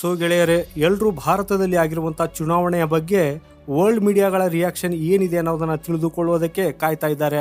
So ಗೆಳೆಯರೆ ಎಲ್ಲರೂ ಭಾರತದಲ್ಲಿ ಆಗಿರುವಂಥ ಚುನಾವಣೆಯ ಬಗ್ಗೆ ವರ್ಲ್ಡ್ ಮೀಡಿಯಾಗಳ ರಿಯಾಕ್ಷನ್ ಏನಿದೆ ಅನ್ನೋದನ್ನ ತಿಳಿದುಕೊಳ್ಳುವುದಕ್ಕೆ ಕಾಯ್ತಾ ಇದ್ದಾರೆ.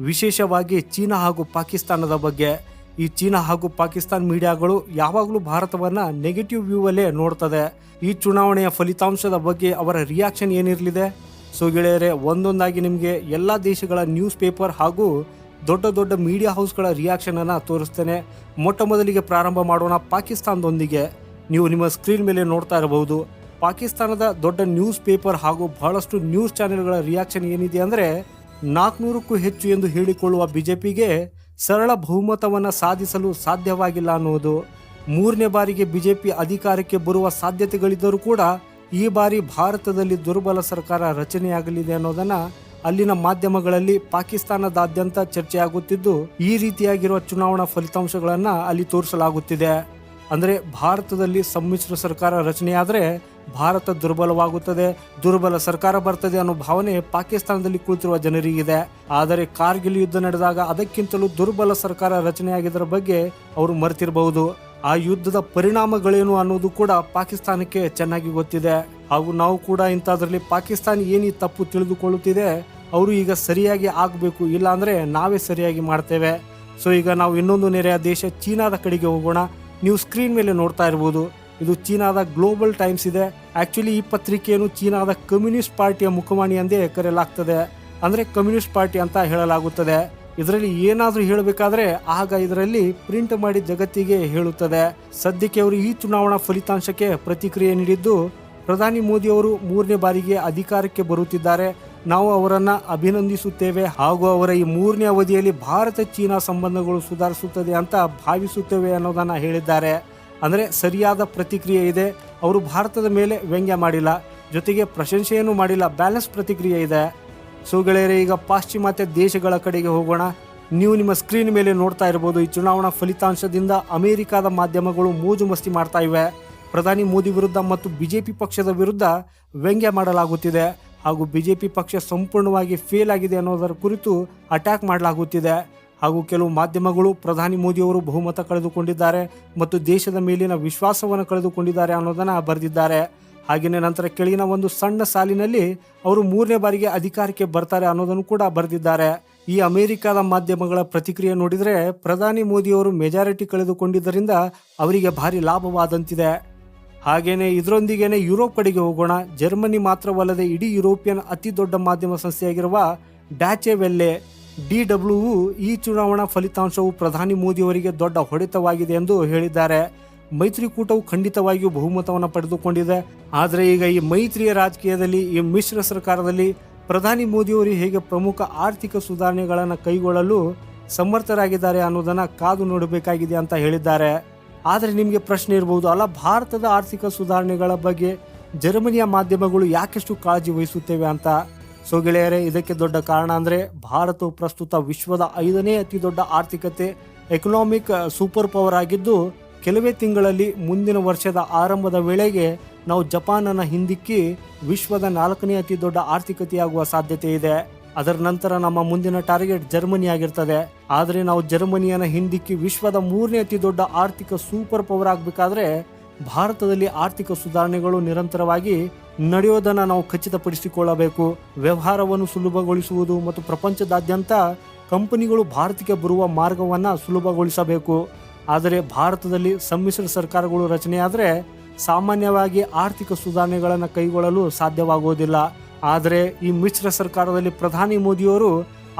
ವಿಶೇಷವಾಗಿ ಚೀನಾ ಹಾಗೂ ಪಾಕಿಸ್ತಾನದ ಬಗ್ಗೆ. ಈ ಚೀನಾ ಹಾಗೂ ಪಾಕಿಸ್ತಾನ ಮೀಡಿಯಾಗಳು ಯಾವಾಗಲೂ ಭಾರತವನ್ನ ನೆಗೆಟಿವ್ ವ್ಯೂ ಅಲ್ಲೇ ನೋಡ್ತದೆ. ಈ ಚುನಾವಣೆಯ ಫಲಿತಾಂಶದ ಬಗ್ಗೆ ಅವರ ರಿಯಾಕ್ಷನ್ ಏನಿರಲಿದೆ? ಸೊ ಗೆಳೆಯರೆ, ಒಂದೊಂದಾಗಿ ನಿಮಗೆ ಎಲ್ಲ ದೇಶಗಳ ನ್ಯೂಸ್ ಪೇಪರ್ ಹಾಗೂ ದೊಡ್ಡ ದೊಡ್ಡ ಮೀಡಿಯಾ ಹೌಸ್ಗಳ ರಿಯಾಕ್ಷನ್ ಅನ್ನ ತೋರಿಸ್ತೇನೆ. ಮೊಟ್ಟ ಮೊದಲಿಗೆ ಪ್ರಾರಂಭ ಮಾಡೋಣ ಪಾಕಿಸ್ತಾನದೊಂದಿಗೆ. ನೀವು ನಿಮ್ಮ ಸ್ಕ್ರೀನ್ ಮೇಲೆ ನೋಡ್ತಾ ಇರಬಹುದು. ಪಾಕಿಸ್ತಾನದ ದೊಡ್ಡ ನ್ಯೂಸ್ ಪೇಪರ್ ಹಾಗೂ ಬಹಳಷ್ಟು ನ್ಯೂಸ್ ಚಾನೆಲ್ಗಳ ರಿಯಾಕ್ಷನ್ ಏನಿದೆ ಅಂದರೆ ನಾಲ್ಕುನೂರಕ್ಕೂ ಹೆಚ್ಚು ಎಂದು ಹೇಳಿಕೊಳ್ಳುವ ಬಿಜೆಪಿಗೆ ಸರಳ ಬಹುಮತವನ್ನು ಸಾಧಿಸಲು ಸಾಧ್ಯವಾಗಿಲ್ಲ ಅನ್ನುವುದು. ಮೂರನೇ ಬಾರಿಗೆ ಬಿಜೆಪಿ ಅಧಿಕಾರಕ್ಕೆ ಬರುವ ಸಾಧ್ಯತೆಗಳಿದ್ದರೂ ಕೂಡ ಈ ಬಾರಿ ಭಾರತದಲ್ಲಿ ದುರ್ಬಲ ಸರ್ಕಾರ ರಚನೆಯಾಗಲಿದೆ ಅನ್ನೋದನ್ನು ಅಲ್ಲಿನ ಮಾಧ್ಯಮಗಳಲ್ಲಿ ಪಾಕಿಸ್ತಾನದಾದ್ಯಂತ ಚರ್ಚೆಯಾಗುತ್ತಿದ್ದು ಈ ರೀತಿಯಾಗಿರುವ ಚುನಾವಣಾ ಫಲಿತಾಂಶಗಳನ್ನು ಅಲ್ಲಿ ತೋರಿಸಲಾಗುತ್ತಿದೆ. ಅಂದ್ರೆ ಭಾರತದಲ್ಲಿ ಸಮ್ಮಿಶ್ರ ಸರ್ಕಾರ ರಚನೆಯಾದರೆ ಭಾರತ ದುರ್ಬಲವಾಗುತ್ತದೆ, ದುರ್ಬಲ ಸರ್ಕಾರ ಬರ್ತದೆ ಅನ್ನೋ ಭಾವನೆ ಪಾಕಿಸ್ತಾನದಲ್ಲಿ ಕುಳಿತಿರುವ ಜನರಿಗಿದೆ. ಆದರೆ ಕಾರ್ಗಿಲ್ ಯುದ್ಧ ನಡೆದಾಗ ಅದಕ್ಕಿಂತಲೂ ದುರ್ಬಲ ಸರ್ಕಾರ ರಚನೆಯಾಗಿದ್ದರ ಬಗ್ಗೆ ಅವರು ಮರೆತಿರಬಹುದು. ಆ ಯುದ್ಧದ ಪರಿಣಾಮಗಳೇನು ಅನ್ನೋದು ಕೂಡ ಪಾಕಿಸ್ತಾನಕ್ಕೆ ಚೆನ್ನಾಗಿ ಗೊತ್ತಿದೆ. ಹಾಗೂ ನಾವು ಕೂಡ ಇಂಥದ್ರಲ್ಲಿ ಪಾಕಿಸ್ತಾನ ಏನು ತಪ್ಪು ತಿಳಿದುಕೊಳ್ಳುತ್ತಿದೆ, ಅವರು ಈಗ ಸರಿಯಾಗಿ ಆಗಬೇಕು ಇಲ್ಲಾಂದರೆ ನಾವೇ ಸರಿಯಾಗಿ ಮಾಡ್ತೇವೆ. ಸೊ ಈಗ ನಾವು ಇನ್ನೊಂದು ನೆರೆಯ ದೇಶ ಚೀನಾದ ಕಡೆಗೆ ಹೋಗೋಣ. ನೀವು ಸ್ಕ್ರೀನ್ ಮೇಲೆ ನೋಡ್ತಾ ಇರ್ಬೋದು. ಇದು ಚೀನಾದ ಗ್ಲೋಬಲ್ ಟೈಮ್ಸ್ ಇದೆ. ಆ್ಯಕ್ಚುಲಿ ಈ ಪತ್ರಿಕೆಯನ್ನು ಚೀನಾದ ಕಮ್ಯುನಿಸ್ಟ್ ಪಾರ್ಟಿಯ ಮುಖವಾಣಿ ಎಂದೇ ಕರೆಯಲಾಗ್ತದೆ. ಅಂದರೆ ಕಮ್ಯುನಿಸ್ಟ್ ಪಾರ್ಟಿ ಅಂತ ಹೇಳಲಾಗುತ್ತದೆ. ಇದರಲ್ಲಿ ಏನಾದರೂ ಹೇಳಬೇಕಾದ್ರೆ ಆಗ ಇದರಲ್ಲಿ ಪ್ರಿಂಟ್ ಮಾಡಿ ಜಗತ್ತಿಗೆ ಹೇಳುತ್ತದೆ. ಸದ್ಯಕ್ಕೆ ಅವರು ಈ ಚುನಾವಣಾ ಫಲಿತಾಂಶಕ್ಕೆ ಪ್ರತಿಕ್ರಿಯೆ ನೀಡಿದ್ದು, ಪ್ರಧಾನಿ ಮೋದಿ ಅವರು ಮೂರನೇ ಬಾರಿಗೆ ಅಧಿಕಾರಕ್ಕೆ ಬರುತ್ತಿದ್ದಾರೆ. ನಾವು ಅವರನ್ನು ಅಭಿನಂದಿಸುತ್ತೇವೆ ಹಾಗೂ ಅವರ ಈ ಮೂರನೇ ಅವಧಿಯಲ್ಲಿ ಭಾರತ ಚೀನಾ ಸಂಬಂಧಗಳು ಸುಧಾರಿಸುತ್ತದೆ ಅಂತ ಭಾವಿಸುತ್ತೇವೆ ಅನ್ನೋದನ್ನು ಹೇಳಿದ್ದಾರೆ. ಅಂದರೆ ಸರಿಯಾದ ಪ್ರತಿಕ್ರಿಯೆ ಇದೆ. ಅವರು ಭಾರತದ ಮೇಲೆ ವ್ಯಂಗ್ಯ ಮಾಡಿಲ್ಲ. ಜೊತೆಗೆ ಪ್ರಶಂಸೆಯನ್ನು ಮಾಡಿಲ್ಲ. ಬ್ಯಾಲೆನ್ಸ್ ಪ್ರತಿಕ್ರಿಯೆ ಇದೆ. ಸೊ ಗೆಳೆಯರೆ, ಈಗ ಪಾಶ್ಚಿಮಾತ್ಯ ದೇಶಗಳ ಕಡೆಗೆ ಹೋಗೋಣ. ನೀವು ನಿಮ್ಮ ಸ್ಕ್ರೀನ್ ಮೇಲೆ ನೋಡ್ತಾ ಇರ್ಬೋದು, ಈ ಚುನಾವಣಾ ಫಲಿತಾಂಶದಿಂದ ಅಮೆರಿಕಾದ ಮಾಧ್ಯಮಗಳು ಮೋಜು ಮಸ್ತಿ ಮಾಡ್ತಾ ಇವೆ. ಪ್ರಧಾನಿ ಮೋದಿ ವಿರುದ್ಧ ಮತ್ತು ಬಿಜೆಪಿ ಪಕ್ಷದ ವಿರುದ್ಧ ವ್ಯಂಗ್ಯ ಮಾಡಲಾಗುತ್ತಿದೆ. ಹಾಗೂ ಬಿಜೆಪಿ ಪಕ್ಷ ಸಂಪೂರ್ಣವಾಗಿ ಫೇಲ್ ಆಗಿದೆ ಅನ್ನೋದರ ಕುರಿತು ಅಟ್ಯಾಕ್ ಮಾಡಲಾಗುತ್ತಿದೆ. ಹಾಗೂ ಕೆಲವು ಮಾಧ್ಯಮಗಳು ಪ್ರಧಾನಿ ಮೋದಿಯವರು ಬಹುಮತ ಕಳೆದುಕೊಂಡಿದ್ದಾರೆ ಮತ್ತು ದೇಶದ ಮೇಲಿನ ವಿಶ್ವಾಸವನ್ನು ಕಳೆದುಕೊಂಡಿದ್ದಾರೆ ಅನ್ನೋದನ್ನು ಬರೆದಿದ್ದಾರೆ. ಹಾಗೆಯೇ ನಂತರ ಕೆಳಗಿನ ಒಂದು ಸಣ್ಣ ಸಾಲಿನಲ್ಲಿ ಅವರು ಮೂರನೇ ಬಾರಿಗೆ ಅಧಿಕಾರಕ್ಕೆ ಬರ್ತಾರೆ ಅನ್ನೋದನ್ನು ಕೂಡ ಬರೆದಿದ್ದಾರೆ. ಈ ಅಮೆರಿಕದ ಮಾಧ್ಯಮಗಳ ಪ್ರತಿಕ್ರಿಯೆ ನೋಡಿದರೆ ಪ್ರಧಾನಿ ಮೋದಿಯವರು ಮೆಜಾರಿಟಿ ಕಳೆದುಕೊಂಡಿದ್ದರಿಂದ ಅವರಿಗೆ ಭಾರಿ ಲಾಭವಾದಂತಿದೆ. ಹಾಗೇನೆ ಇದರೊಂದಿಗೇನೆ ಯುರೋಪ್ ಕಡೆಗೆ ಹೋಗೋಣ. ಜರ್ಮನಿ ಮಾತ್ರವಲ್ಲದೆ ಇಡೀ ಯುರೋಪಿಯನ್ ಅತಿ ದೊಡ್ಡ ಮಾಧ್ಯಮ ಸಂಸ್ಥೆಯಾಗಿರುವ ಡ್ಯಾಚೆ ವೆಲ್ಲೆ ಡಿ ಡಬ್ಲ್ಯೂ ಈ ಚುನಾವಣಾ ಫಲಿತಾಂಶವು ಪ್ರಧಾನಿ ಮೋದಿಯವರಿಗೆ ದೊಡ್ಡ ಹೊಡೆತವಾಗಿದೆ ಎಂದು ಹೇಳಿದ್ದಾರೆ. ಮೈತ್ರಿಕೂಟವು ಖಂಡಿತವಾಗಿಯೂ ಬಹುಮತವನ್ನು ಪಡೆದುಕೊಂಡಿದೆ. ಆದರೆ ಈಗ ಈ ಮೈತ್ರಿಯ ರಾಜಕೀಯದಲ್ಲಿ, ಈ ಮಿಶ್ರ ಸರ್ಕಾರದಲ್ಲಿ ಪ್ರಧಾನಿ ಮೋದಿಯವರು ಹೇಗೆ ಪ್ರಮುಖ ಆರ್ಥಿಕ ಸುಧಾರಣೆಗಳನ್ನು ಕೈಗೊಳ್ಳಲು ಸಮರ್ಥರಾಗಿದ್ದಾರೆ ಅನ್ನೋದನ್ನು ಕಾದು ನೋಡಬೇಕಾಗಿದೆ ಅಂತ ಹೇಳಿದ್ದಾರೆ. ಆದರೆ ನಿಮಗೆ ಪ್ರಶ್ನೆ ಇರಬಹುದು ಅಲ್ಲ ಭಾರತದ ಆರ್ಥಿಕ ಸುಧಾರಣೆಗಳ ಬಗ್ಗೆ ಜರ್ಮನಿಯ ಮಾಧ್ಯಮಗಳು ಯಾಕೆಷ್ಟು ಕಾಳಜಿ ವಹಿಸುತ್ತೇವೆ ಅಂತ? ಸೊ ಗೆಳೆಯರೇ, ಇದಕ್ಕೆ ದೊಡ್ಡ ಕಾರಣ ಅಂದರೆ ಭಾರತವು ಪ್ರಸ್ತುತ ವಿಶ್ವದ ಐದನೇ ಅತಿ ದೊಡ್ಡ ಆರ್ಥಿಕತೆ ಎಕನಾಮಿಕ್ ಸೂಪರ್ ಪವರ್ ಆಗಿದ್ದು, ಕೆಲವೇ ತಿಂಗಳಲ್ಲಿ ಮುಂದಿನ ವರ್ಷದ ಆರಂಭದ ವೇಳೆಗೆ ನಾವು ಜಪಾನನ್ನು ಹಿಂದಿಕ್ಕಿ ವಿಶ್ವದ ನಾಲ್ಕನೇ ಅತಿ ದೊಡ್ಡ ಆರ್ಥಿಕತೆಯಾಗುವ ಸಾಧ್ಯತೆ ಇದೆ. ಅದರ ನಂತರ ನಮ್ಮ ಮುಂದಿನ ಟಾರ್ಗೆಟ್ ಜರ್ಮನಿ ಆಗಿರ್ತದೆ. ಆದರೆ ನಾವು ಜರ್ಮನಿಯನ್ನ ಹಿಂದಿಕ್ಕಿ ವಿಶ್ವದ ಮೂರನೇ ಅತಿ ದೊಡ್ಡ ಆರ್ಥಿಕ ಸೂಪರ್ ಪವರ್ ಆಗಬೇಕಾದ್ರೆ ಭಾರತದಲ್ಲಿ ಆರ್ಥಿಕ ಸುಧಾರಣೆಗಳು ನಿರಂತರವಾಗಿ ನಡೆಯೋದನ್ನು ನಾವು ಖಚಿತಪಡಿಸಿಕೊಳ್ಳಬೇಕು. ವ್ಯವಹಾರವನ್ನು ಸುಲಭಗೊಳಿಸುವುದು ಮತ್ತು ಪ್ರಪಂಚದಾದ್ಯಂತ ಕಂಪನಿಗಳು ಭಾರತಕ್ಕೆ ಬರುವ ಮಾರ್ಗವನ್ನು ಸುಲಭಗೊಳಿಸಬೇಕು. ಆದರೆ ಭಾರತದಲ್ಲಿ ಸಮ್ಮಿಶ್ರ ಸರ್ಕಾರಗಳು ರಚನೆಯಾದರೆ ಸಾಮಾನ್ಯವಾಗಿ ಆರ್ಥಿಕ ಸುಧಾರಣೆಗಳನ್ನು ಕೈಗೊಳ್ಳಲು ಸಾಧ್ಯವಾಗುವುದಿಲ್ಲ ಆದರೆ ಈ ಮಿಶ್ರ ಸರ್ಕಾರದಲ್ಲಿ ಪ್ರಧಾನಿ ಮೋದಿಯವರು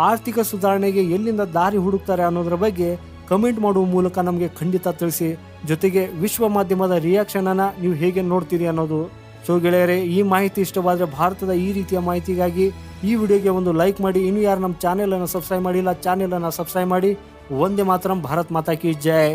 ಆರ್ಥಿಕ ಸುಧಾರಣೆಗೆ ಎಲ್ಲಿಂದ ದಾರಿ ಹುಡುಕ್ತಾರೆ ಅನ್ನೋದರ ಬಗ್ಗೆ ಕಮೆಂಟ್ ಮಾಡುವ ಮೂಲಕ ನಮಗೆ ಖಂಡಿತ ತಿಳಿಸಿ. ಜೊತೆಗೆ ವಿಶ್ವ ಮಾಧ್ಯಮದ ರಿಯಾಕ್ಷನ್ ಅನ್ನ ನೀವು ಹೇಗೆ ನೋಡ್ತೀರಿ ಅನ್ನೋದು. ಸೊ ಗೆಳೆಯರೆ, ಈ ಮಾಹಿತಿ ಇಷ್ಟವಾದರೆ ಭಾರತದ ಈ ರೀತಿಯ ಮಾಹಿತಿಗಾಗಿ ಈ ವಿಡಿಯೋಗೆ ಒಂದು ಲೈಕ್ ಮಾಡಿ. ಇನ್ನು ಯಾರು ನಮ್ಮ ಚಾನೆಲ್ ಅನ್ನು ಸಬ್ಸ್ಕ್ರೈಬ್ ಮಾಡಿಲ್ಲ ಚಾನೆಲ್ ಅನ್ನು ಸಬ್ಸ್ಕ್ರೈಬ್ ಮಾಡಿ. ಒಂದೇ ಮಾತ್ರ, ಭಾರತ್ ಮಾತಾ ಕಿ ಜೈ.